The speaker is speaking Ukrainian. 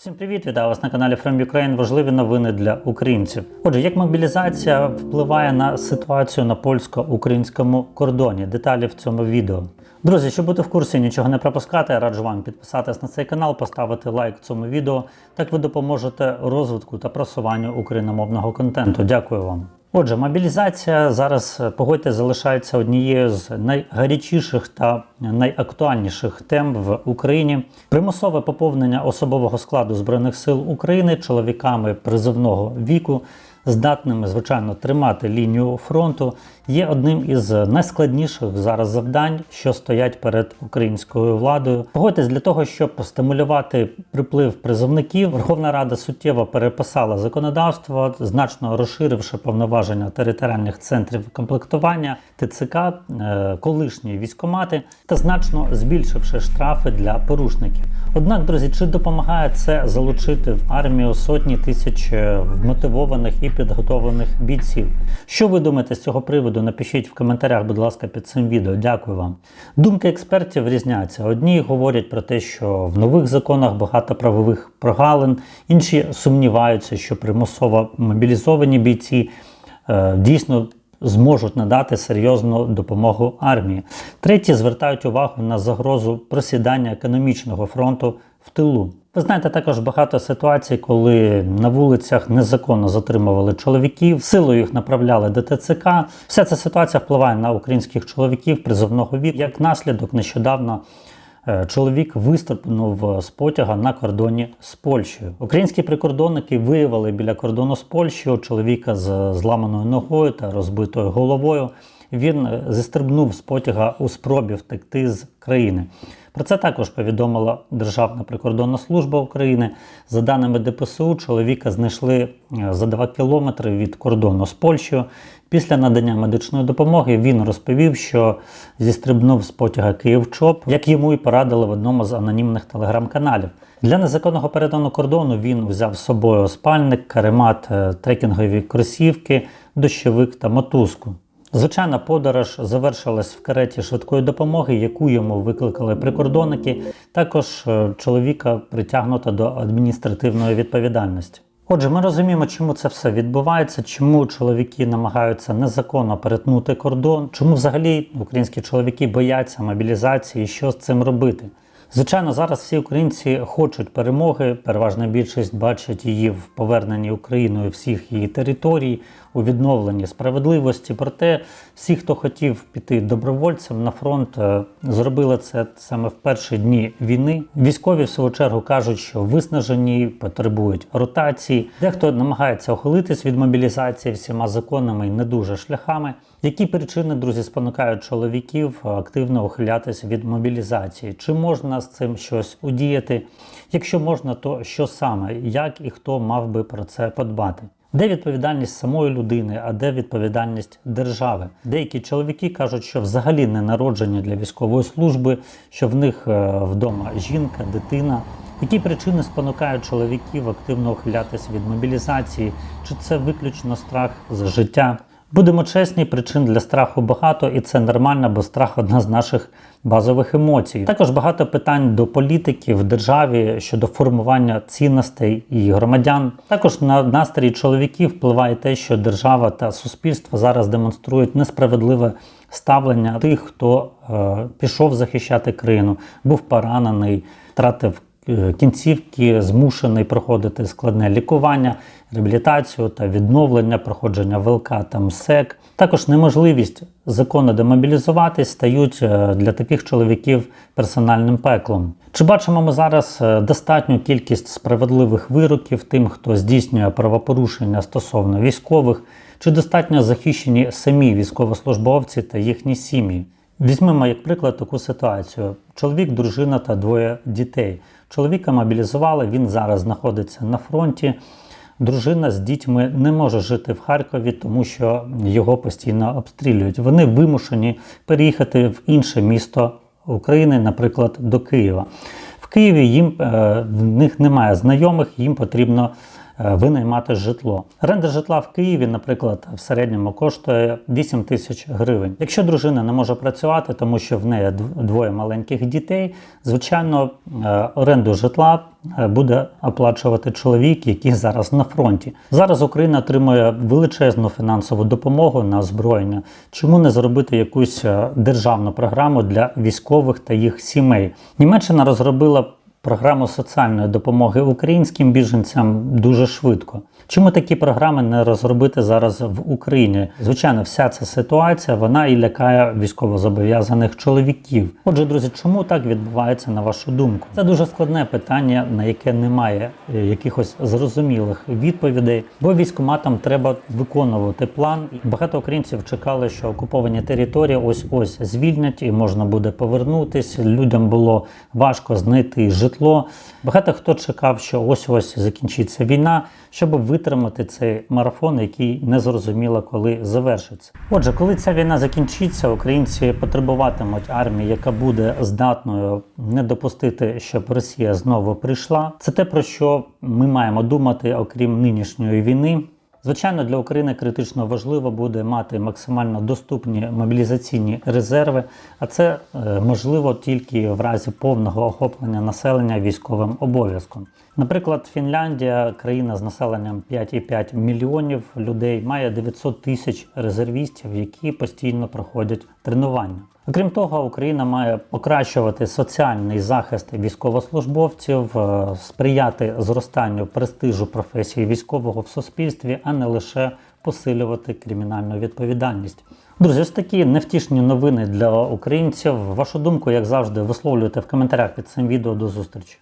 Всім привіт, вітаю вас на каналі From Ukraine. Важливі новини для українців. Отже, як мобілізація впливає на ситуацію на польсько-українському кордоні? Деталі в цьому відео. Друзі, щоб бути в курсі, нічого не пропускати, я раджу вам підписатись на цей канал, поставити лайк цьому відео. Так ви допоможете розвитку та просуванню україномовного контенту. Дякую вам. Отже, мобілізація зараз погодьте залишається однією з найгарячіших та найактуальніших тем в Україні. Примусове поповнення особового складу збройних сил України чоловіками призовного віку. Здатними, звичайно, тримати лінію фронту є одним із найскладніших зараз завдань, що стоять перед українською владою. Погодьтесь для того, щоб стимулювати приплив призовників. Верховна Рада суттєво переписала законодавство, значно розширивши повноваження територіальних центрів комплектування ТЦК, е, колишні військомати та значно збільшивши штрафи для порушників. Однак, друзі, чи допомагає це залучити в армію сотні тисяч е, вмотивованих і підготовлених бійців? Що ви думаєте з цього приводу? Напишіть в коментарях, будь ласка, під цим відео. Дякую вам. Думки експертів різняться. Одні говорять про те, що в нових законах багато правових прогалин, інші сумніваються, що примусово мобілізовані бійці е, дійсно зможуть надати серйозну допомогу армії. Треті звертають увагу на загрозу просідання економічного фронту в тилу. Ви знаєте також багато ситуацій, коли на вулицях незаконно затримували чоловіків, силою їх направляли до ТЦК. Вся ця ситуація впливає на українських чоловіків призовного віку. Як наслідок, нещодавно чоловік вистрибнув з потяга на кордоні з Польщею. Українські прикордонники виявили біля кордону з Польщею чоловіка з зламаною ногою та розбитою головою. Він е, зістрибнув з потяга у спробі втекти з країни. Про це також повідомила Державна прикордонна служба України. За даними ДПСУ, чоловіка знайшли е, за 2 кілометри від кордону з Польщею. Після надання медичної допомоги він розповів, що зістрибнув з потяга Київ-ЧОП, як йому і порадили в одному з анонімних телеграм-каналів. Для незаконного перетину кордону він взяв з собою спальник, каремат, е, трекінгові кросівки, дощовик та мотузку. Звичайна подорож завершилась в кареті швидкої допомоги, яку йому викликали прикордонники. Також е, чоловіка притягнуто до адміністративної відповідальності. Отже, ми розуміємо, чому це все відбувається, чому чоловіки намагаються незаконно перетнути кордон, чому взагалі українські чоловіки бояться мобілізації, що з цим робити. Звичайно, зараз всі українці хочуть перемоги. Переважна більшість бачать її в поверненні Україною всіх її територій, у відновленні справедливості. Проте всі, хто хотів піти добровольцем на фронт, е, зробили це саме в перші дні війни. Військові в свою чергу кажуть, що виснажені, потребують ротації. Дехто намагається ухилитись від мобілізації всіма законами і не дуже шляхами. Які причини, друзі, спонукають чоловіків активно ухилятися від мобілізації? Чи можна з цим щось удіяти? Якщо можна, то що саме, як і хто мав би про це подбати? Де відповідальність самої людини, а де відповідальність держави? Деякі чоловіки кажуть, що взагалі не народжені для військової служби, що в них е, вдома жінка, дитина. Які причини спонукають чоловіків активно ухилятися від мобілізації? Чи це виключно страх за життя? Будемо чесні, причин для страху багато, і це нормально, бо страх одна з наших базових емоцій. Також багато питань до політиків в державі щодо формування цінностей і громадян. Також на настрій чоловіків впливає те, що держава та суспільство зараз демонструють несправедливе ставлення тих, хто е, пішов захищати країну, був поранений, втратив кінцівки, змушений проходити складне лікування, реабілітацію та відновлення проходження ВЛК та МСЕК. Також неможливість законно демобілізуватись стають е, для таких чоловіків персональним пеклом. Чи бачимо ми зараз е, достатню кількість справедливих вироків тим, хто здійснює правопорушення стосовно військових, чи достатньо захищені самі військовослужбовці та їхні сім'ї? Візьмемо як приклад таку ситуацію: чоловік, дружина та двоє дітей. Чоловіка мобілізували, він зараз знаходиться на фронті. Дружина з дітьми не може жити в Харкові, тому що його постійно обстрілюють. Вони вимушені переїхати в інше місто України, наприклад, до Києва. В Києві їм е, в них немає знайомих, їм потрібно винаймати житло. Оренда житла в Києві, наприклад, в середньому коштує 8 тисяч гривень. Якщо дружина не може працювати, тому що в неї двоє маленьких дітей, звичайно, е, оренду житла е, буде оплачувати чоловік, який зараз на фронті. Зараз Україна отримує величезну фінансову допомогу на озброєння. Чому не зробити якусь е, державну програму для військових та їх сімей? Німеччина розробила програму соціальної допомоги українським біженцям дуже швидко. Чому такі програми не розробити зараз в Україні? Звичайно, вся ця ситуація вона і лякає військовозобов'язаних чоловіків. Отже, друзі, чому так відбувається на вашу думку? Це дуже складне питання, на яке немає е, якихось зрозумілих відповідей, бо військоматам треба виконувати план. Багато українців чекали, що окуповані території ось ось звільнять і можна буде повернутись. Людям було важко знайти житло. Багато хто чекав, що ось ось закінчиться війна, щоб витримати цей марафон, який не зрозуміло коли завершиться. Отже, коли ця війна закінчиться, українці потребуватимуть армії, яка буде здатною не допустити, щоб Росія знову прийшла. Це те про що ми маємо думати, окрім нинішньої війни. Звичайно, для України критично важливо буде мати максимально доступні мобілізаційні резерви, а це е, можливо тільки в разі повного охоплення населення військовим обов'язком. Наприклад, Фінляндія, країна з населенням 5,5 мільйонів людей, має 900 тисяч резервістів, які постійно проходять тренування. Окрім того, Україна має покращувати соціальний захист військовослужбовців, е, сприяти зростанню престижу професії військового в суспільстві, а не лише посилювати кримінальну відповідальність. Друзі, ось такі невтішні новини для українців. Вашу думку, як завжди, висловлюйте в коментарях під цим відео. До зустрічі.